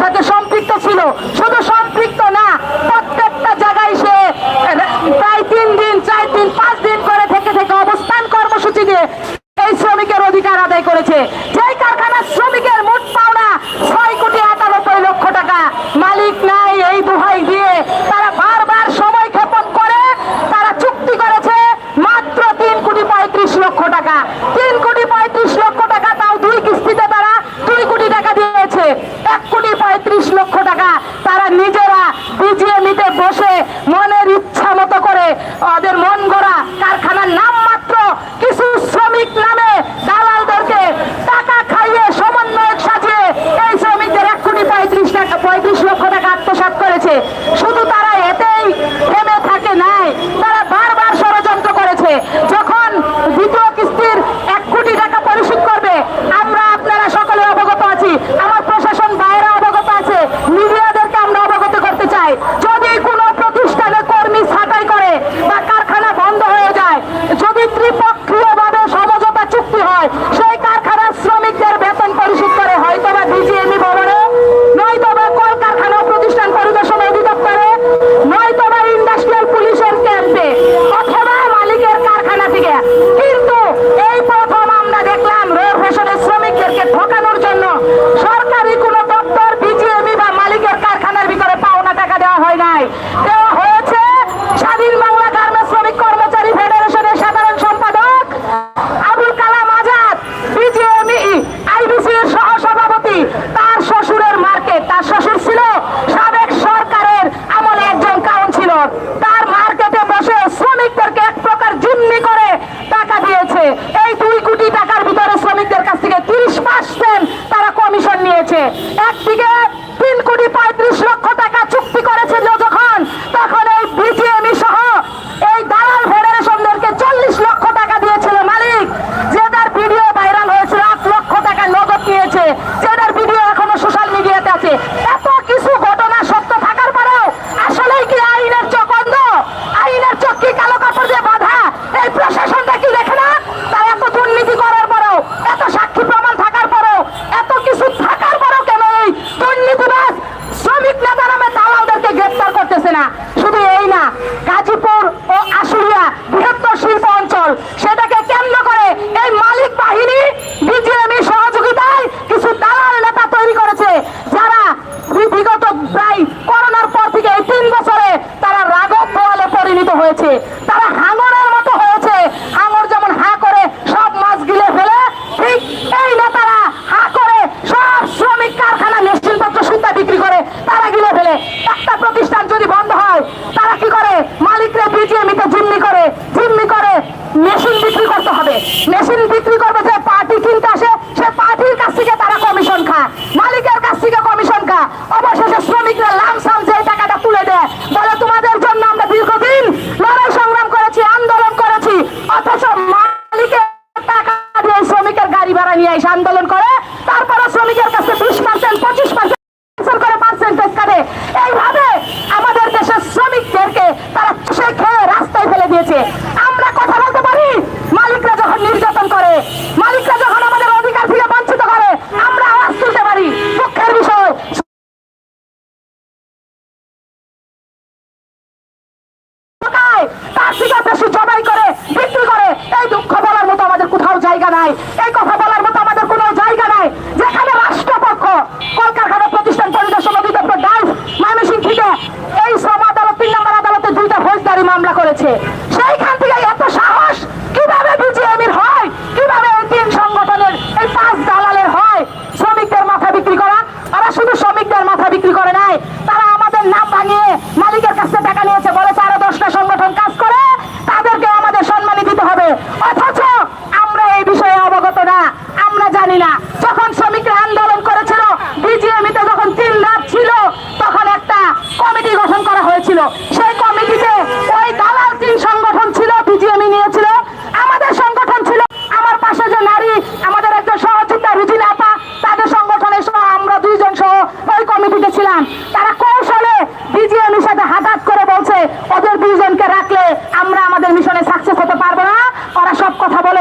সাথে সম্পৃক্ত ছিল। শুধু মেশিন বিক্রি করতে হবে। মেশিন বিক্রি করবে যে পার্টি কিনতে আসে, সে পার্টির কাছ থেকে তারা কমিশন খায়। মালিকের কাছ থেকে কমিশন খায়। অবশেষে শ্রমিকরা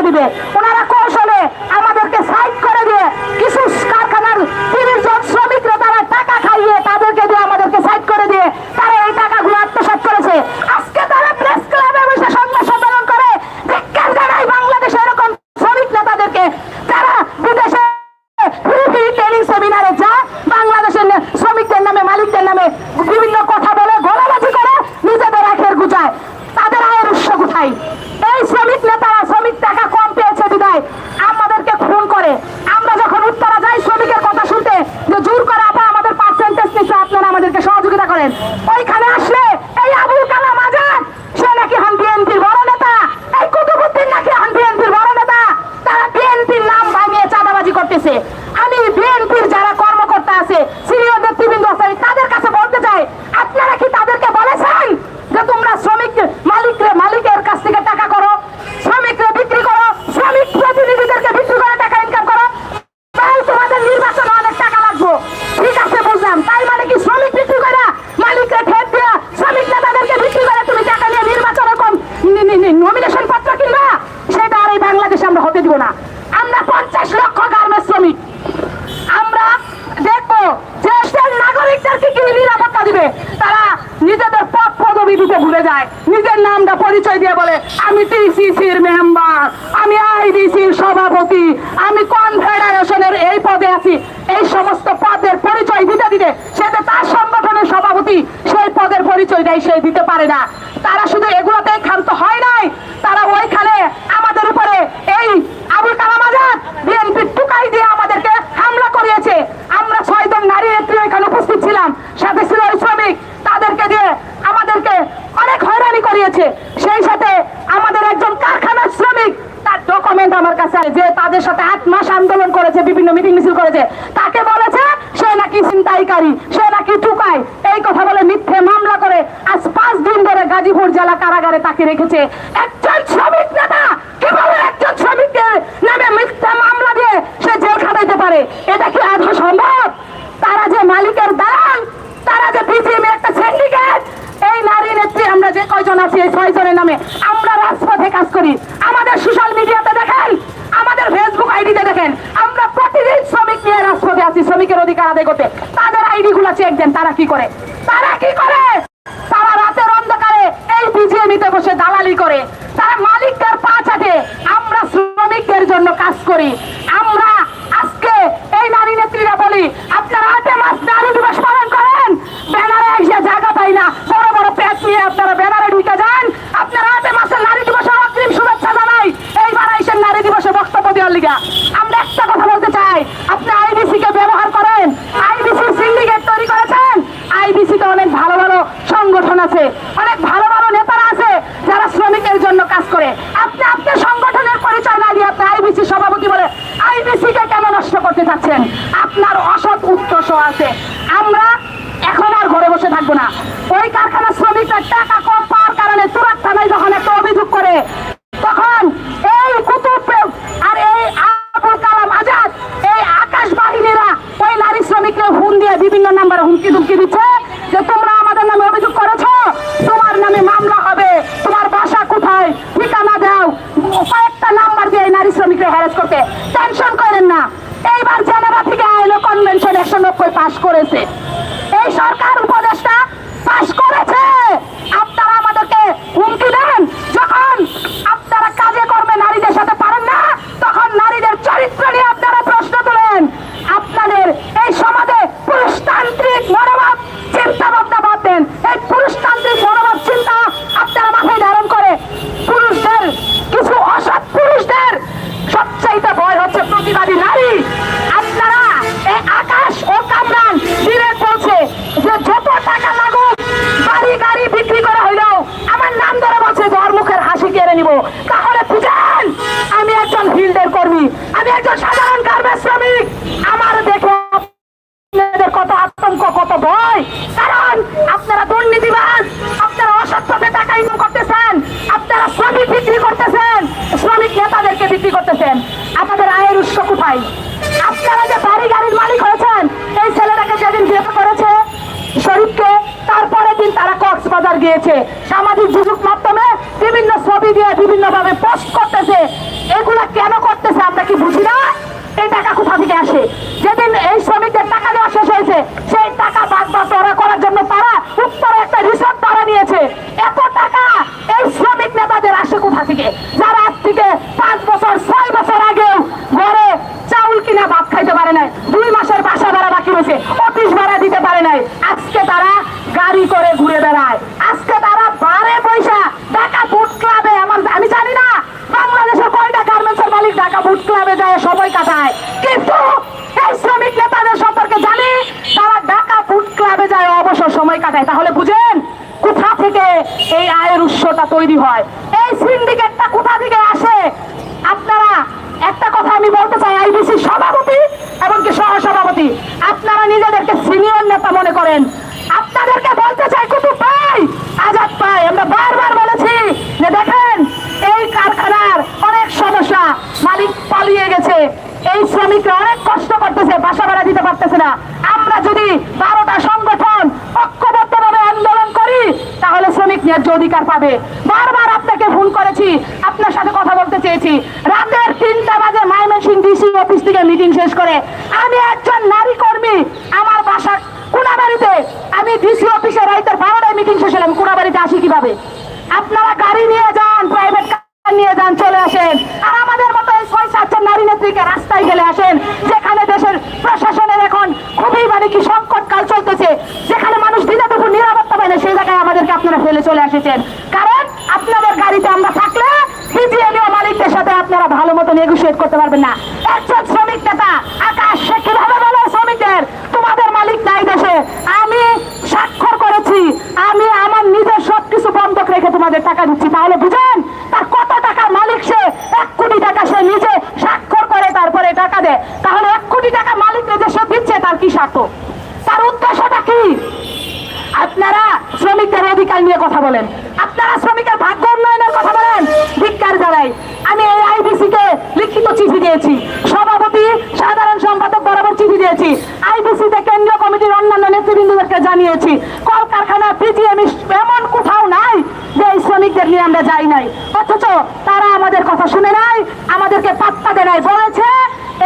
দিবে। ওনারা কৌশলে আমাদেরকে সাইড করে দিয়ে কিছু কারখানার তিরিশ জন শ্রমিকরা তারা টাকা খাইয়ে তাদেরকে দিয়ে আমাদেরকে সাইড করে দিয়ে তারা এই টাকাগুলো আত্মসাত করেছে। আজকে তারা প্রেস ক্লাবে বসে সংবাদ সম্মেলন করে ধিক্ষার জানায় বাংলাদেশে এরকম শ্রমিক নেতাদেরকে। তারা বিদেশে ট্রেনিং সেমিনারে যা বাংলাদেশের শ্রমিকদের নামে, মালিকদের নামে বিভিন্ন কথা বলে, গোলাবাজি করে, নিজেদের আখের গুজায়। তাদের আয়ের উৎস কোথায়? এই শ্রমিক আইডিসির মেম্বার, আমি আইডিসির সভাপতি, আমি কনফেডারেশনের এই পদে আছি। এই সমস্ত পদের পরিচয় দিতে দিতে সে তো তার সংগঠনের সভাপতি, সেই পদের পরিচয় দেয় সে দিতে পারে না। তারা শুধু এগুলোতেই ক্ষান্ত হয় নাই, তারা ওইখানে বিভিন্ন মিটিং মিছিল করেছে। তাকে বলেছে, সে নাকি ছিনতাইকারী, সে নাকি টুকাই এই কথা বলে মিথ্যে মামলা করে আজ পাঁচ দিন ধরে গাজীপুর জেলা কারাগারে তাকে রেখেছে। এক এক্সাম তারা কি করে? করতে চাচ্ছেন, আপনার অসৎ উচ্চস আছে। আমরা এখন আর ঘরে বসে থাকব না। ওই কারখানা শ্রমিকরা টাকা কম পাওয়ার কারণে সুরাত থানায় যখন একটা অভিযোগ করে, তখন এই কুতুব আর এই আবুল কালাম আজাদ, এই আকাশ বাহিনীরা ওই নারী শ্রমিকরা হুন দিয়ে বিভিন্ন নাম্বারে হুমকি ধুমকি দিচ্ছে যে, তোমরা আমাদের নামে অভিযোগ করেছ? তোমার নামে মামলা হবে। তোমার বাসা কোথায়? ঠিকানা দাও। কয়েকটা নাম্বার দিয়ে এই নারী শ্রমিকরা হ্যারাস করতে। করেছে বিক্রি করতেছেন। আপনাদের আয়ের উৎস কোথায়? আপনারা যে বাড়ি গাড়ির মালিক হয়েছেন, এই ছেলেটাকে যেদিন বিয়ে করেছে শরীফকে তারপরে দিন তারা কক্সবাজার গিয়েছে। সামাজিক যুবক মাধ্যমে বিভিন্ন ছবি দিয়ে বিভিন্নভাবে পোস্ট তৈরি হয়? এই সিন্ডিকেটটা কোথা থেকে আসে? আপনারা, একটা কথা আমি বলতে চাই আইবিসি সভাপতি এমনকি সহসভাপতি, আপনারা নিজেদেরকে সিনিয়র নেতা মনে করেন। আপনাদেরকে বলতে চাই, কুতুব ভাই, আজাদ ভাই, আমরা বারবার বলেছি যে দেখেন, এই কারখানার অনেক সমস্যা, মালিক পালিয়ে গেছে। এই শ্রমিকরা অনেক কষ্ট করতেছে, বাসা ভাড়া দিতে পারতেছে না। আমরা যদি বারোটা সংগঠন ঐক্যবদ্ধভাবে আন্দোলন করি, তাহলে শ্রমিক ন্যায্য অধিকার পাবে। বারবার আপনাকে ফোন করেছি, আপনার সাথে কথা বলতে চেয়েছি। রাতের তিনটা বাজে মাইমেনসিং ডিসি অফিস থেকে মিটিং শেষ করে, আমি একজন নারী কর্মী, আমার বাসা কোনাবাড়িতে, আমি ডিসি অফিসে রাইতের বারোটায় মিটিং শেষ হলাম, কোনাবাড়িতে আসি কীভাবে? আপনারা গাড়ি নিয়ে যান প্রাইভেট নিয়ে যান, চলে আসেন। আর আমাদের মতো ছয় সাতজন নারী নেত্রীকে রাস্তায় গেলে আসেন যেখানে দেশের প্রশাসনের এখন খুবই মানে কি সংকট কাল চলতেছে যেখানে মানুষ দিনে দুপুর নিরাপত্তা পায় না সেই জায়গায় আমাদেরকে আপনারা ফেলে চলে এসেছেন। কারণ আপনাদের গাড়িতে আমরা থাকলে বিজিএমও মালিকদের সাথে আপনারা ভালো মতো নেগোসিয়েট করতে পারবেন না। একজন শ্রমিক নেতা, আকাশ, সে কীভাবে বলে শ্রমিকদের, তোমাদের মালিক নাই দেশে, আমি স্বাক্ষর করেছি, আমি আমার নিজের সবকিছু বন্ধক রেখে তোমাদের টাকা দিচ্ছি। তাহলে বুঝেন, তার কত টাকার মালিক সে? এক কোটি টাকা সে নিজে স্বাক্ষর করে, তারপরে টাকা দেয়। তাহলে এক কোটি টাকা মালিক যে সে দিচ্ছে, তার কি স্বার্থ? তার উদ্দেশ্যটা কি? আপনারা শ্রমিকদের অধিকার নিয়ে কথা বলেন। আপনারা শ্রমিকের ভাগ্য উন্নয়নের কথা বলেন। ধিক্কার জানাই। আমি এই আইবিসি কে লিখিত চিঠি দিয়েছি। সভাপতি, সাধারণ সম্পাদক বরাবর চিঠি দিয়েছি। আইবিসি তে কেন্দ্রীয় কমিটির অন্যান্য নেতৃবৃন্দদেরকে জানিয়েছি, কলকারখানা পিজিএম এমন কোথাও নাই যে এই শ্রমিকদের নিয়ে আমরা যাই নাই। অথচ তারা আমাদের কথা শুনে নাই, আমাদেরকে পাত্তা দেয় নাই। বলেছে,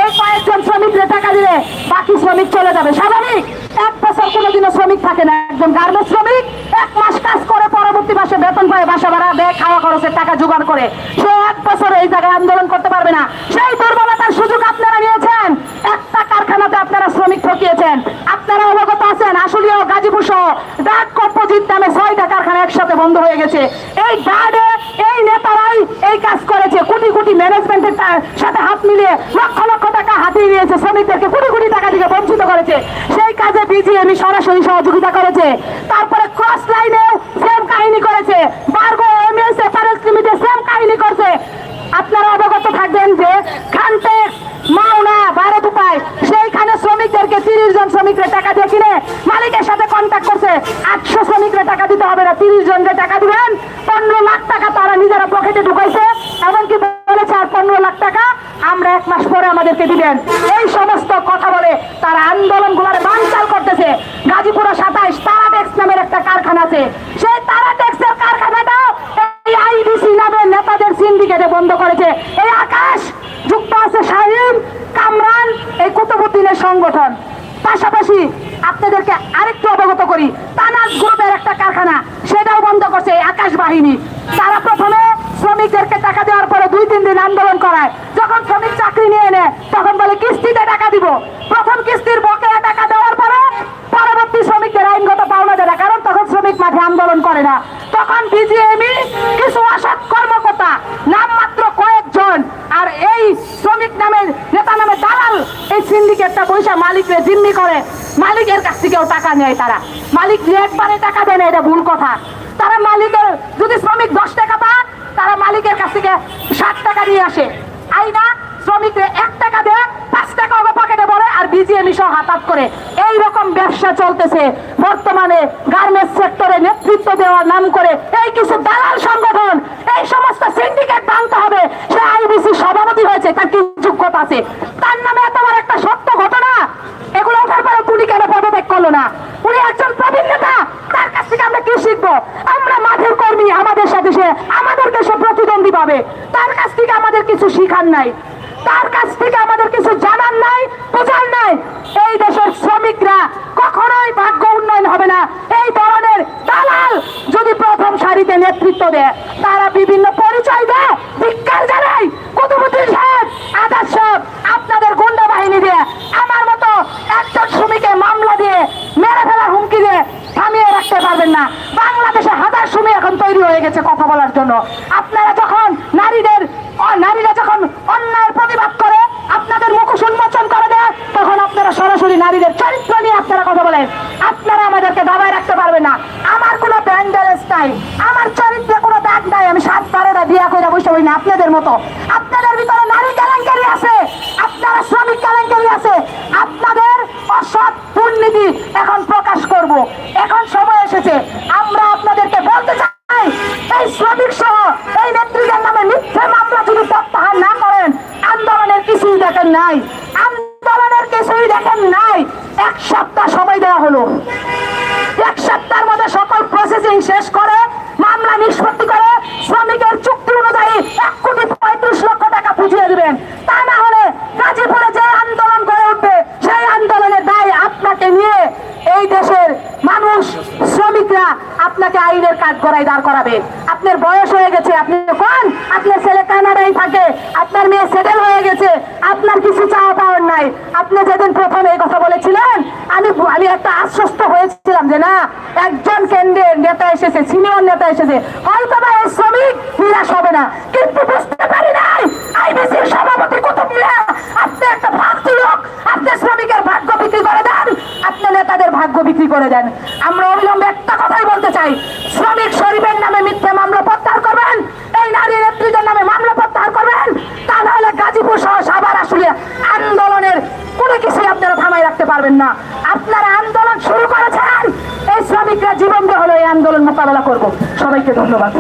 এই কয়েকজন শ্রমিকদের টাকা দিলে বাকি শ্রমিক চলে যাবে। স্বাভাবিক? এক বছর কোনোদিনও শ্রমিক থাকে না, একজন গার্মেন্টস শ্রমিক, এক মাস কাজ করে, পরবর্তী মাসে বেতন পায়, বাসা ভাড়া দেয় খাওয়া খরচের টাকা জোগাড় করে। সে এক বছর এই জায়গায় আন্দোলন করতে পারবে না। সেই দুর্বলতার সুযোগ আপনারা নিয়েছেন। একটা কারখানাতে আপনারা শ্রমিক ঠকিয়েছেন। আপনারা অবগত আছেন আসলেও গাজীপুর সহ ডাক কম্পোজিট নামে ছয়টা কারখানা একসাথে বন্ধ হয়ে গেছে। এই গার্ডে, এই নেতারাই এই কাজ করেছে। কোটি কোটি ম্যানেজমেন্টের সাথে হাত মিলিয়ে লক্ষ লক্ষ টাকা হাতিয়ে নিয়েছে শ্রমিকদেরকে। কোটি কোটি বঞ্চিত করেছে। সেই কাজে বিজিএমই সরাসরি সহযোগিতা করেছে। তারপরে ক্রস লাইনেও সেম কাহিনী করেছে। বার্গো এমএস এফআরএস লিমিটেড সেম কাহিনী করছে। আপনারা অবগত থাকবেন যে খানটেক্স মাওনা ভারত উপায়, সেইখানে শ্রমিকদেরকে তিরিশ জন শ্রমিকরা টাকা দিয়ে কিনে মালিকের সাথে কন্ট্যাক্ট করছে। আটশো শ্রমিকরা টাকা দিতে হবে না, তিরিশ জনকে টাকা দিবেন। পনেরো লাখ টাকা তারা নিজেরা পকেটে ঢুকাইছে। এমনকি বলেছে আর পনেরো লাখ টাকা আমরা এক মাস পরে আমাদেরকে দিবেন। এই সমস্ত আন্দোলন গুলারে বানচাল করতেছে। গাজীপুরে সাতাইশ তারা তারাটেক্স নামের একটা কারখানা আছে। সেই তারাটেক্সের কারখানাটাও এই আইডিসি নামের নেতাদের সিন্ডিকেটে বন্ধ করেছে। এই আকাশ, যুক্ত আছে শাহিন, কামরান, এই কুতুবুদ্দিনের সংগঠন। পাশাপাশি আপনাদেরকে আরেকটু অবগত করি, তানাজ গ্রুপের একটা কারখানা, সেটাও বন্ধ করছে আকাশ বাহিনী। তারা প্রথমে শ্রমিকদেরকে টাকা দেওয়ার পরে দুই, তিন দিন আন্দোলন করায়। যখন শ্রমিক চাকরি নিয়ে নেয় তখন বলে, কিস্তিতে টাকা দিব। প্রথম কিস্তির বকেয়া টাকা দেওয়ার পরে পরবর্তী শ্রমিকদের আইনগত পাওনা দেয় না, কারণ তখন শ্রমিক মাঠে আন্দোলন করে না। তখন বিজিএমই কিছু অসৎ কর্মকর্তা, নামমাত্র কয়েকজন, আর এই শ্রমিক নামের নেতা নামে দালাল, এই সিন্ডিকেটটা পয়সা মালিকরে জিম্মি করে। মালিকের কাছ থেকেও টাকা নেয় তারা। মালিক একবারে টাকা দেয় না, এটা ভুল কথা। তারা মালিকের, যদি শ্রমিক দশ টাকা মালিকের কাছ থেকে ষাট টাকা নিয়ে আসে। আইনা শ্রমিকদের এক টাকা দেয়, পাঁচ টাকা ওকে পকেটে পড়ে আর বিজিএমই সহ হাতাত করে। এই রকম ব্যবসা চলতেছে। বর্তমানে গার্মেন্টস সেক্টরে নেতৃত্ব দেওয়ার নাম করে এই কিছু দালাল সংগঠন, এই সমস্ত সিন্ডিকেট ভাঙতে হবে। সে আইবিসি সভাপতি হয়েছে, তার কি যোগ্যতা আছে? তার নামে এত একটা সত্য ঘটনা? এগুলো ওঠার পরে পুলি কেন পদত্যাগ করল না? উনি একজন প্রবীণ নেতা, তার কাছ থেকে আমরা কি শিখব? আমরা মাঠের কর্মী, আমাদের সাথে সে আমাদেরকে সে প্রতিদ্বন্দ্বী পাবে। তার কাছ থেকে আমাদের কিছু শিখার নাই। তার কাছ থেকে আমাদের কিছু জানার নাই, বোঝার নাই। এই দেশের শ্রমিকরা কখনোই ভাগ্য উন্নয়ন হবে না। এই ধরনের দালাল যদি প্রথম সারিতে নেতৃত্ব দেয়, তারা বিভিন্ন পরিচয় দেয়, ধিক্কার জানাই কুতুবুদ্দিন সাহেব আজাদ সাহেব আপনাদের গুন্ডা বাহিনী দিয়ে আমার মতো একজন শ্রমিকের মামলা দিয়ে মেরে ফেলার হুমকি দিয়ে থামিয়ে রাখতে পারবেন না। বাংলাদেশে হাজার শ্রমিক এখন তৈরি হয়ে গেছে কথা বলার জন্য। আপনারা যখন নারীদের নারীরা যখন অন্যায়ের প্রতিবাদ করে, আপনাদের মুখোশ উন্মোচন করে দেয়, তখন আপনারা সরাসরি নারীদের চরিত্র নিয়ে আপনারা কথা বলেন। আপনারা আমাদেরকে দাবায় রাখতে পারবেন না। আমার কোনো ব্যাংক নাই। আমার চরিত্রে কোনো দাগ নাই। আমি সাত বারোটা বিয়া করে বসে হই না আপনাদের মতো। আপনাদের ভিতরে নারী কেলেঙ্কারি আছে। আপনারা শ্রমিক কেলেঙ্কারি আছে। আপনাদের দুর্নীতি এখন প্রকাশ করব। এখন সময় এসেছে। আমরা আপনাদেরকে বলতে চাই, এই শ্রমিক সহ এই নেত্রীদের নামে মিথ্যে মামলা যদি প্রত্যাহার না করেন, আন্দোলনের কিছুই দেখেন নাই আন্দোলনের কিছুই দেখেন নাই এক সপ্তাহ সময় দেওয়া হলো এক সপ্তাহের মধ্যে সকল প্রসেসিং শেষ করে মামলা নিষ্পত্তি করে শ্রমিকের চুক্তি অনুযায়ী এক কোটি পঁয়ত্রিশ লক্ষ টাকা বুঝিয়ে দিবেন তা না হলে গাজীপুরে যে আন্দোলন গড়ে উঠবে সেই আন্দোলনের দায় আপনাকে নিয়ে এই দেশের মানুষ শ্রমিকরা আপনাকে কাজ করাই, দাঁড় করাবেন আপনার বয়স হয়ে গেছে, আপনি কোন? আপনার ছেলে কানাডায় থাকে, আপনার মেয়ে সেটেল হয়ে গেছে, আপনার কিছু চাওয়া পাওয়ার নাই। আপনি যেদিন প্রথম এই কথা বলেছিলেন, আমি আমি একটা আশ্বস্ত হয়েছিলাম যে না, একজন কেন্দ্রের নেতা এসেছে সিনিয়র নেতা এসেছে। হয়তো বা এই শ্রমিক নিরাশ হবে না, কিন্তু ভাগ্য বিক্রি করে দেন। আমরা অবিলম্বে একটা কথাই বলতে চাই, শ্রমিক শরীফের নামে মিথ্যা মামলা প্রত্যাহার করবেন, এই নারী নেত্রীদের নামে মামলা প্রত্যাহার করবেন, তা নাহলে গাজীপুর সহ সাভার আসলে আন্দোলনের কোনো কিছুই আপনারা থামাই রাখতে পারবেন না। আপনারা আন্দোলন শুরু করেছেন, এই শ্রমিকরা জীবন দিয়ে হলো, এই আন্দোলন মোকাবেলা করব। সবাইকে ধন্যবাদ।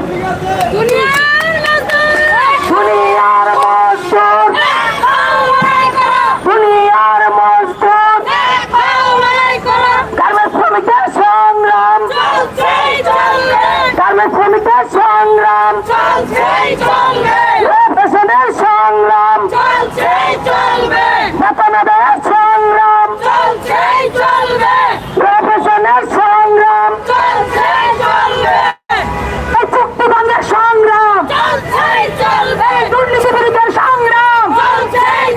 শ্রমিকদের সংগ্রাম। পেশনের সংগ্রাম বেতনের সংগ্রাম প্রফেশনের সংগ্রাম এই চুক্তি ভঙ্গের সংগ্রাম এই দুর্নীতি বিরুদ্ধের সংগ্রাম এই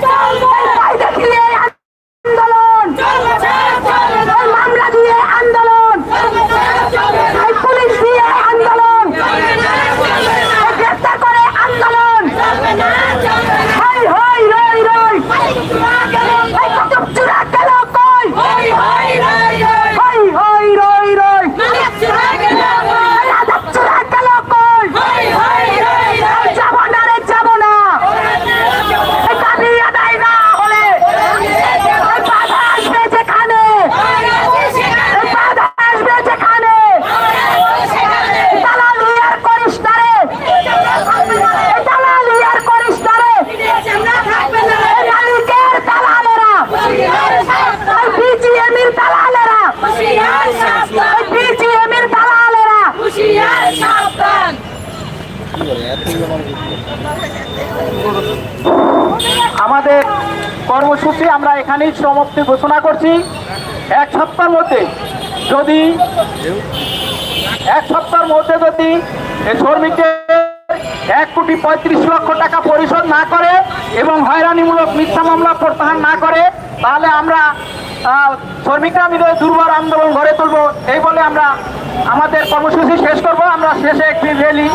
ভয় দেখিয়ে আন্দোলন এই মামলা দিয়ে আন্দোলন এই পুলিশ দিয়ে আন্দোলন এই গ্রেফতার করে আন্দোলন হই হই রই রই এই কুতুব চূড়া গেল কই হই হই রই রই এই আজাদ চূড়া গেল কই এই যাব না রে যাব না এই দাবি আদায় না হলে এই বাধা আসবে যেখানে এই বাধা আসবে যেখানে দালালি আর করিস না রে এই দালালি আর করিস না রে এই মালিকের দালালেরা এই বিজিএমির দালালেরা এই বিজিএমির দালালেরা আমাদের কর্মসূচি আমরা এখানেই সমাপ্তি ঘোষণা করছি। এক সপ্তাহের মধ্যে যদি, এক সপ্তাহের মধ্যে যদি শ্রমিকদের এক কোটি পঁয়ত্রিশ লক্ষ টাকা পরিশোধ না করে এবং হয়রানিমূলক মিথ্যা মামলা প্রত্যাহার না করে, তাহলে আমরা শ্রমিকরা মিলে দুর্বার আন্দোলন গড়ে তুলব। এই বলে আমরা আমাদের কর্মসূচি শেষ করব। আমরা শেষে একটি র্যালি